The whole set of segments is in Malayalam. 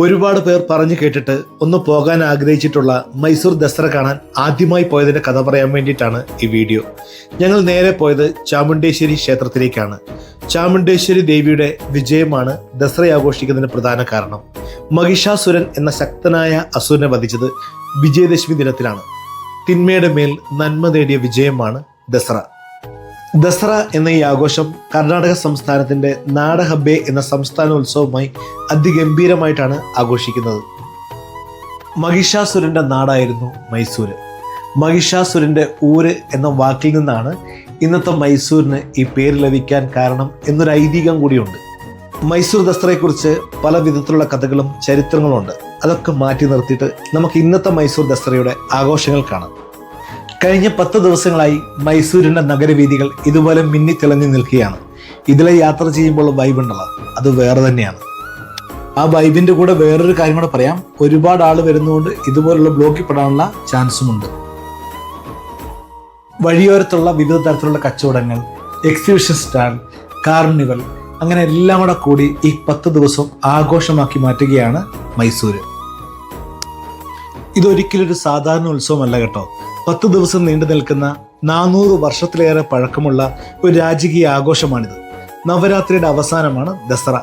ഒരുപാട് പേർ പറഞ്ഞു കേട്ടിട്ട് ഒന്ന് പോകാൻ ആഗ്രഹിച്ചിട്ടുള്ള മൈസൂർ ദസറ കാണാൻ ആദ്യമായി പോയതിന്റെ കഥ പറയാൻ വേണ്ടിയിട്ടാണ് ഈ വീഡിയോ. ഞങ്ങൾ നേരെ പോയത് ചാമുണ്ടേശ്വരി ക്ഷേത്രത്തിലേക്കാണ്. ചാമുണ്ടേശ്വരി ദേവിയുടെ വിജയമാണ് ദസറ ആഘോഷിക്കുന്നതിന് പ്രധാന കാരണം. മഹിഷാസുരൻ എന്ന ശക്തനായ അസുരനെ വധിച്ചത് വിജയദശമി ദിനത്തിലാണ്. തിന്മയുടെ മേൽ നന്മ നേടിയ വിജയമാണ് ദസറ. ദസറ എന്ന ഈ ആഘോഷം കർണാടക സംസ്ഥാനത്തിന്റെ നാടഹബ്ബെ എന്ന സംസ്ഥാന ഉത്സവമായി അതിഗംഭീരമായിട്ടാണ് ആഘോഷിക്കുന്നത്. മഹിഷാസുരന്റെ നാടായിരുന്നു മൈസൂര്. മഹിഷാസുരന്റെ ഊര് എന്ന വാക്കിൽ നിന്നാണ് ഇന്നത്തെ മൈസൂരിന് ഈ പേര് ലഭിക്കാൻ കാരണം എന്നൊരു ഐതിഹ്യം കൂടിയുണ്ട്. മൈസൂർ ദസറയെക്കുറിച്ച് പല വിധത്തിലുള്ള കഥകളും ചരിത്രങ്ങളുമുണ്ട്. അതൊക്കെ മാറ്റി നിർത്തിയിട്ട് നമുക്ക് ഇന്നത്തെ മൈസൂർ ദസറയുടെ ആഘോഷങ്ങൾ കാണാം. കഴിഞ്ഞ പത്ത് ദിവസങ്ങളായി മൈസൂരിന്റെ നഗരവീഥികൾ ഇതുപോലെ മിന്നി തിളങ്ങി നിൽക്കുകയാണ്. ഇതിലെ യാത്ര ചെയ്യുമ്പോൾ വൈബ് ഉണ്ടല്ലോ. അത് വേറെ തന്നെയാണ്. ആ വൈബിന്റെ കൂടെ വേറൊരു കാര്യം കൂടെ പറയാം. ഒരുപാട് ആൾ വരുന്നതുകൊണ്ട് ഇതുപോലുള്ള ബ്ലോക്കിൽ പെടാനുള്ള ചാൻസും ഉണ്ട്. വഴിയോരത്തുള്ള വിവിധ തരത്തിലുള്ള കച്ചവടങ്ങൾ എക്സിബിഷൻ സ്റ്റാൾ കാർണിവൽ അങ്ങനെ എല്ലാം കൂടെ കൂടി ഈ പത്ത് ദിവസം ആഘോഷമാക്കി മാറ്റുകയാണ് മൈസൂര്. ഇതൊരിക്കലും ഒരു സാധാരണ ഉത്സവമല്ല കേട്ടോ. പത്ത് ദിവസം നീണ്ടു നിൽക്കുന്ന നാനൂറ് വർഷത്തിലേറെ പഴക്കമുള്ള ഒരു രാജകീയ ആഘോഷമാണിത്. നവരാത്രിയുടെ അവസാനമാണ് ദസറ.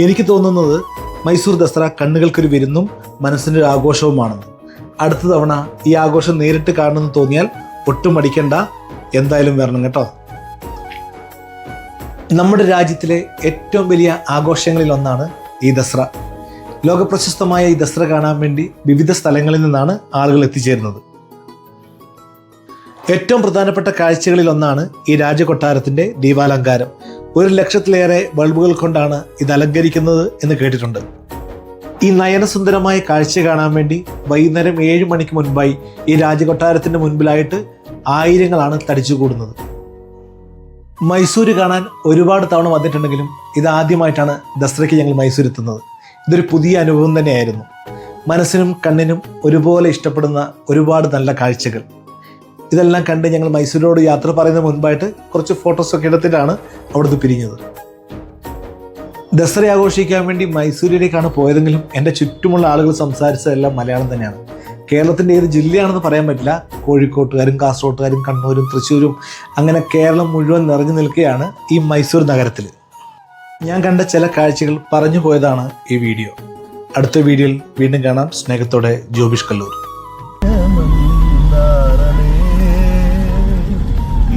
എനിക്ക് തോന്നുന്നത് മൈസൂർ ദസറ കണ്ണുകൾക്കൊരു വിരുന്നും മനസ്സിന്റെ ഒരു ആഘോഷവുമാണെന്ന്. അടുത്ത തവണ ഈ ആഘോഷം നേരിട്ട് കാണണമെന്ന് തോന്നിയാൽ ഒട്ടും മടിക്കണ്ട. എന്തായാലും വരണം കേട്ടോ. നമ്മുടെ രാജ്യത്തിലെ ഏറ്റവും വലിയ ആഘോഷങ്ങളിൽ ഒന്നാണ് ഈ ദസറ. ലോകപ്രശസ്തമായ ഈ ദസറ കാണാൻ വേണ്ടി വിവിധ സ്ഥലങ്ങളിൽ നിന്നാണ് ആളുകൾ എത്തിച്ചേരുന്നത്. ഏറ്റവും പ്രധാനപ്പെട്ട കാഴ്ചകളിൽ ഒന്നാണ് ഈ രാജകൊട്ടാരത്തിന്റെ ദീപാലങ്കാരം. ഒരു ലക്ഷത്തിലേറെ ബൾബുകൾ കൊണ്ടാണ് ഇത് അലങ്കരിക്കുന്നത് എന്ന് കേട്ടിട്ടുണ്ട്. ഈ നയനസുന്ദരമായ കാഴ്ച കാണാൻ വേണ്ടി വൈകുന്നേരം ഏഴ് മണിക്ക് മുൻപായി ഈ രാജകൊട്ടാരത്തിന്റെ മുൻപിലായിട്ട് ആയിരങ്ങളാണ് തടിച്ചുകൂടുന്നത്. മൈസൂര് കാണാൻ ഒരുപാട് തവണ വന്നിട്ടുണ്ടെങ്കിലും ഇത് ആദ്യമായിട്ടാണ് ദസറയ്ക്ക് ഞങ്ങൾ മൈസൂർ എത്തുന്നത് ഇതൊരു പുതിയ അനുഭവം തന്നെയായിരുന്നു. മനസ്സിനും കണ്ണിനും ഒരുപോലെ ഇഷ്ടപ്പെടുന്ന ഒരുപാട് നല്ല കാഴ്ചകൾ. ഇതെല്ലാം കണ്ട് ഞങ്ങൾ മൈസൂരോട് യാത്ര പറയുന്ന മുൻപായിട്ട് കുറച്ച് ഫോട്ടോസൊക്കെ എടുത്തിട്ടാണ് അവിടുന്ന് പിരിഞ്ഞത്. ദസറ ആഘോഷിക്കാൻ വേണ്ടി മൈസൂരിലേക്കാണ് പോയതെങ്കിലും എന്റെ ചുറ്റുമുള്ള ആളുകൾ സംസാരിച്ചതെല്ലാം മലയാളം തന്നെയാണ്. കേരളത്തിന്റെ ഏത് ജില്ലയാണെന്ന് പറയാൻ പറ്റില്ല. കോഴിക്കോട്ടുകാരും കാസർഗോട്ടുകാരും കണ്ണൂരും തൃശ്ശൂരും അങ്ങനെ കേരളം മുഴുവൻ നിറഞ്ഞു നിൽക്കുകയാണ് ഈ മൈസൂർ നഗരത്തിൽ. ഞാൻ കണ്ട ചില കാഴ്ചകൾ പറഞ്ഞു പോയതാണ് ഈ വീഡിയോ. അടുത്ത വീഡിയോയിൽ വീണ്ടും കാണാം. സ്നേഹത്തോടെ ജോബിഷ് കല്ലൂർ.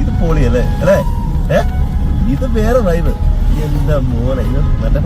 ഇത് പൊളിയല്ലേ? അല്ലേ? ഇത് വേറെ വൈബ് എന്താ മോനെ ഇത് നല്ല